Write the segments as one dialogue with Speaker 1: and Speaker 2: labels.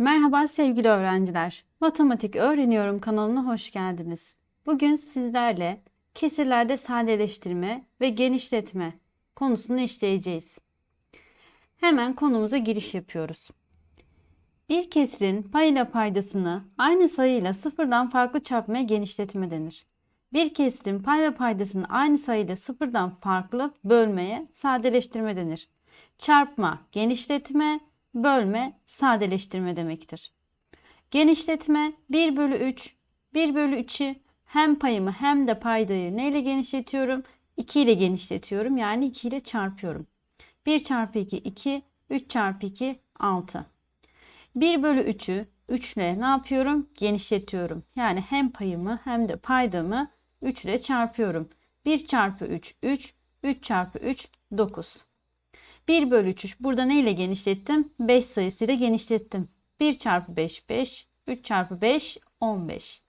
Speaker 1: Merhaba sevgili öğrenciler. Matematik Öğreniyorum kanalına hoş geldiniz. Bugün sizlerle kesirlerde sadeleştirme ve genişletme konusunu işleyeceğiz. Hemen konumuza giriş yapıyoruz. Bir kesirin payıyla paydasını aynı sayıyla sıfırdan farklı çarpmaya genişletme denir. Bir kesirin pay ve paydasını aynı sayıyla sıfırdan farklı bölmeye sadeleştirme denir. Çarpma, genişletme, bölme, sadeleştirme demektir. Genişletme 1 bölü 3, 1 bölü 3'ü hem payımı hem de paydayı neyle genişletiyorum? 2 ile genişletiyorum yani 2 ile çarpıyorum. 1 çarpı 2 2, 3 çarpı 2 6. 1 bölü 3'ü 3 ile ne yapıyorum? Genişletiyorum. Yani hem payımı hem de paydamı 3 ile çarpıyorum. 1 çarpı 3 3, 3 çarpı 3 9. 1 bölü 3 3. Burada neyle genişlettim? 5 sayısıyla genişlettim. 1 çarpı 5 5, 3 çarpı 5 15.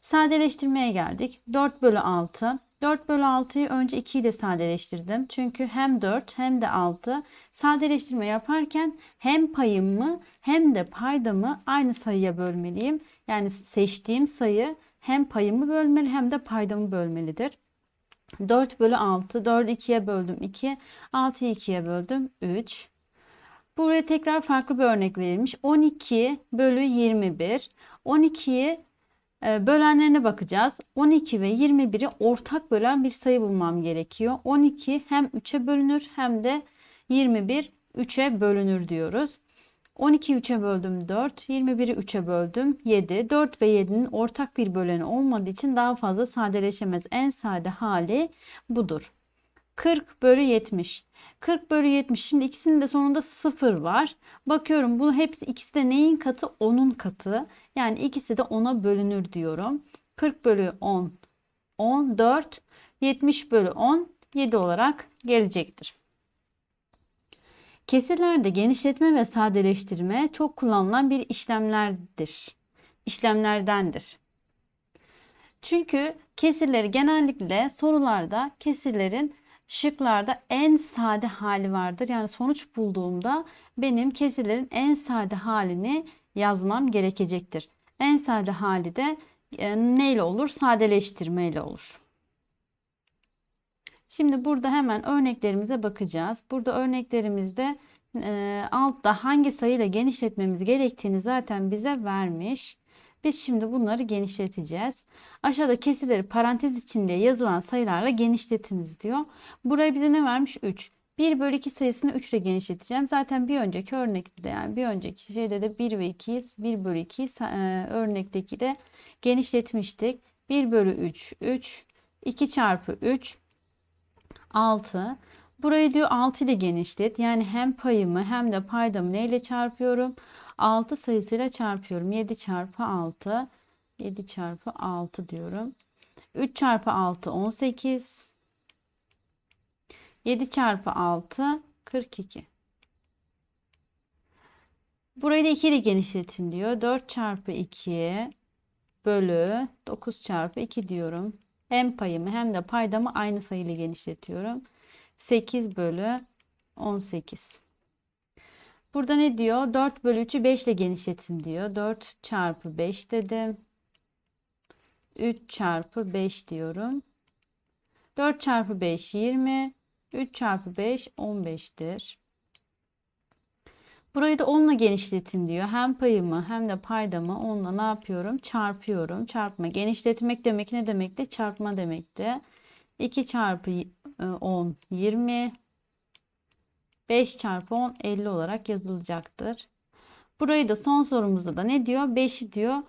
Speaker 1: Sadeleştirmeye geldik. 4 bölü 6. 4 bölü 6'yı önce 2 ile sadeleştirdim. Çünkü hem 4 hem de 6 sadeleştirme yaparken hem payımı hem de paydamı aynı sayıya bölmeliyim. Yani seçtiğim sayı hem payımı bölmeli hem de paydamı bölmelidir. 4 bölü 6. 4'ü 2'ye böldüm 2. 6'yı 2'ye böldüm 3. Buraya tekrar farklı bir örnek verilmiş. 12 bölü 21. 12'yi e, bölenlerine bakacağız. 12 ve 21'i ortak bölen bir sayı bulmam gerekiyor. 12 hem 3'e bölünür hem de 21 3'e bölünür diyoruz. 12'yi 3'e böldüm 4, 21'i 3'e böldüm 7. 4 ve 7'nin ortak bir böleni olmadığı için daha fazla sadeleşemez. En sade hali budur. 40 bölü 70. 40 bölü 70. Şimdi ikisinin de sonunda 0 var. Bakıyorum bunu hepsi ikisi de neyin katı? 10'un katı. Yani ikisi de 10'a bölünür diyorum. 40 bölü 10 14. 70 bölü 10 7 olarak gelecektir. Kesirlerde genişletme ve sadeleştirme çok kullanılan bir işlemlerdir. İşlemlerdendir. Çünkü kesirleri genellikle sorularda kesirlerin şıklarda en sade hali vardır. Yani sonuç bulduğumda benim kesirlerin en sade halini yazmam gerekecektir. En sade hali de e, neyle olur? Sadeleştirmeyle olur. Şimdi burada hemen örneklerimize bakacağız. Burada örneklerimizde e, altta hangi sayıyla genişletmemiz gerektiğini zaten bize vermiş. Biz şimdi bunları genişleteceğiz. Aşağıda kesirleri parantez içinde yazılan sayılarla genişletiniz diyor. Buraya bize ne vermiş? 3. 1 bölü 2 sayısını 3 ile genişleteceğim. Zaten bir önceki örnekte de yani bir önceki şeyde de 1 ve 2 1 bölü 2 e, örnekteki de genişletmiştik. 1 bölü 3 3 2 çarpı 3 6. Burayı diyor 6 ile genişlet. Yani hem payımı hem de paydamı neyle çarpıyorum? 6 sayısıyla çarpıyorum. 7 çarpı 6. 7 çarpı 6 diyorum. 3 çarpı 6 18. 7 çarpı 6 42. Burayı da 2 ile genişletin diyor. 4 çarpı 2 bölü 9 çarpı 2 diyorum. Hem payımı hem de paydamı aynı sayıyla genişletiyorum. 8 bölü 18. Burada ne diyor? 4 bölü 3'ü 5 ile genişletin diyor. 4 çarpı 5 dedim. 3 çarpı 5 diyorum. 4 çarpı 5 20. 3 çarpı 5 15'tir. Burayı da 10 ile genişletin diyor. Hem payımı hem de paydamı 10 ile ne yapıyorum? Çarpıyorum. Çarpma. Genişletmek demek ne demekti? Çarpma demekti. 2 çarpı 10 20. 5 çarpı 10 50 olarak yazılacaktır. Burayı da son sorumuzda da ne diyor? 5'i diyor.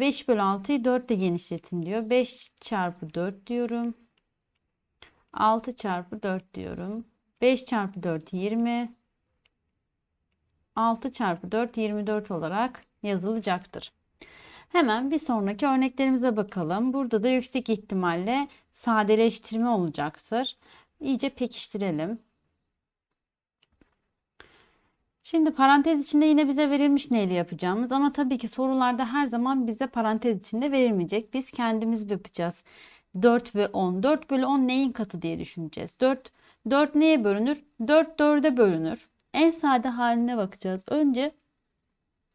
Speaker 1: 5 bölü 6'yı 4 ile genişletin diyor. 5 çarpı 4 diyorum. 6 çarpı 4 diyorum. 5 çarpı 4 20. 6 çarpı 4 24 olarak yazılacaktır. Hemen bir sonraki örneklerimize bakalım. Burada da yüksek ihtimalle sadeleştirme olacaktır. İyice pekiştirelim. Şimdi parantez içinde yine bize verilmiş neyle yapacağımız ama tabii ki sorularda her zaman bize parantez içinde verilmeyecek. Biz kendimiz yapacağız. 4 ve 10. 4 bölü 10 neyin katı diye düşüneceğiz. 4, 4 neye bölünür? 4 4'e bölünür. En sade haline bakacağız. Önce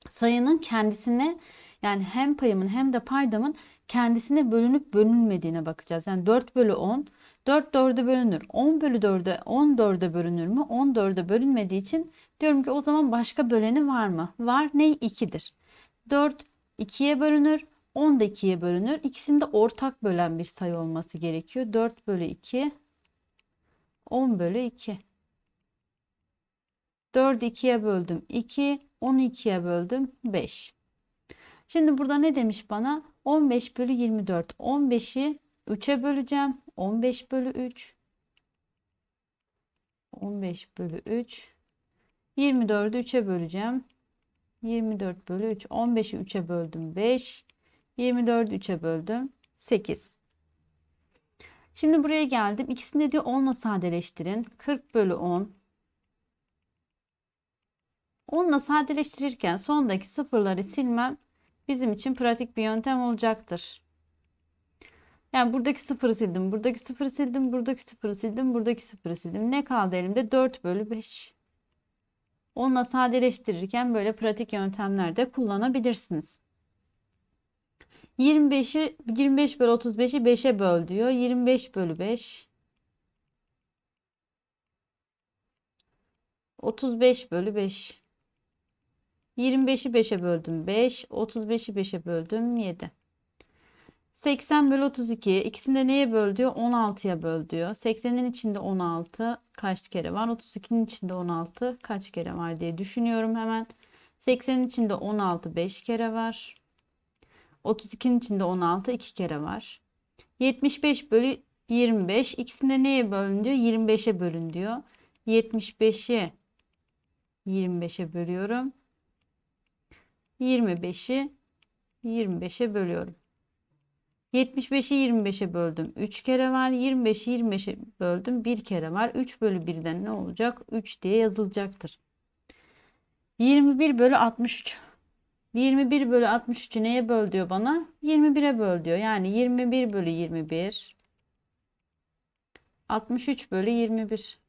Speaker 1: sayının kendisine yani hem payımın hem de paydamın kendisine bölünüp bölünmediğine bakacağız. Yani 4 bölü 10 4 4'e bölünür. 10 bölü 4'e 10 4'e bölünür mü? 10 4'e bölünmediği için diyorum ki o zaman başka böleni var mı? Var. Ne? 2'dir. 4 2'ye bölünür. 10 da 2'ye bölünür. İkisinde ortak bölen bir sayı olması gerekiyor. 4 bölü 2 10 bölü 2. 4'ü 2'ye böldüm 2. 10'u 2'ye böldüm 5. Şimdi burada ne demiş bana? 15 bölü 24. 15'i 3'e böleceğim. 15 bölü 3. 15 bölü 3. 24'ü 3'e böleceğim. 24 bölü 3. 15'i 3'e böldüm 5. 24'ü 3'e böldüm 8. Şimdi buraya geldim. İkisini de diyor 10 ile sadeleştirin. 40 bölü 10. 10 ile sadeleştirirken sondaki sıfırları silmem bizim için pratik bir yöntem olacaktır. Yani buradaki sıfırı sildim, buradaki sıfırı sildim, buradaki sıfırı sildim, buradaki sıfırı sildim. Ne kaldı elimde? 4 bölü 5. Onunla sadeleştirirken böyle pratik yöntemlerde kullanabilirsiniz. 25'i 25 bölü 35'i 5'e böl diyor. 25 bölü 5. 35 bölü 5. 25'i 5'e böldüm 5. 35'i 5'e böldüm 7. 80 bölü 32. İkisini de neye böl diyor? 16'ya böl diyor. 80'in içinde 16 kaç kere var? 32'nin içinde 16 kaç kere var diye düşünüyorum hemen. 80'in içinde 16 5 kere var. 32'nin içinde 16 2 kere var. 75 bölü 25. İkisinde neye bölün diyor? 25'e bölün diyor. 75'i 25'e bölüyorum. 25'i 25'e bölüyorum. 75'i 25'e böldüm. 3 kere var. 25'i 25'e böldüm. 1 kere var. 3 bölü 1'den ne olacak? 3 diye yazılacaktır. 21 bölü 63. 21 bölü 63'ü neye böl diyor bana? 21'e böl diyor. Yani 21 bölü 21. 63 bölü 21.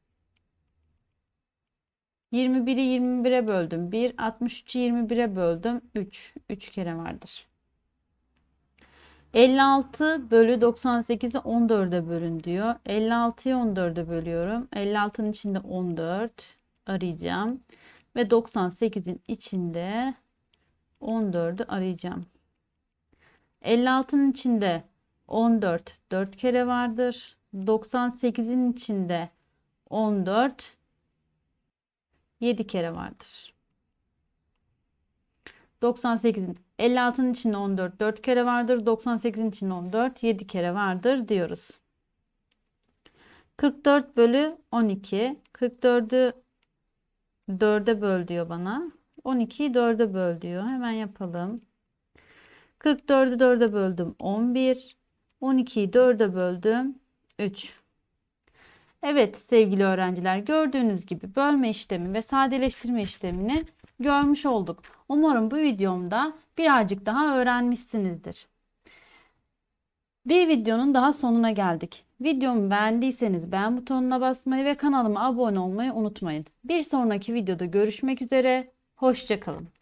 Speaker 1: 21'i 21'e böldüm. 1. 63'ü 21'e böldüm. 3. 3 kere vardır. 56 bölü 98'i 14'e bölün diyor. 56'yı 14'e bölüyorum. 56'nın içinde 14 arayacağım. Ve 98'in içinde 14'ü arayacağım. 56'nın içinde 14 4 kere vardır. 98'in içinde 14 7 kere vardır. 98'in 56'nın içinde 14 4 kere vardır. 98'in içinde 14 7 kere vardır diyoruz. 44 bölü 12. 44'ü 4'e böl diyor bana. 12'yi 4'e böl diyor. Hemen yapalım. 44'ü 4'e böldüm 11. 12'yi 4'e böldüm 3. Evet sevgili öğrenciler gördüğünüz gibi bölme işlemi ve sadeleştirme işlemini görmüş olduk. Umarım bu videomda birazcık daha öğrenmişsinizdir. Bir videonun daha sonuna geldik. Videomu beğendiyseniz beğen butonuna basmayı ve kanalıma abone olmayı unutmayın. Bir sonraki videoda görüşmek üzere. Hoşçakalın.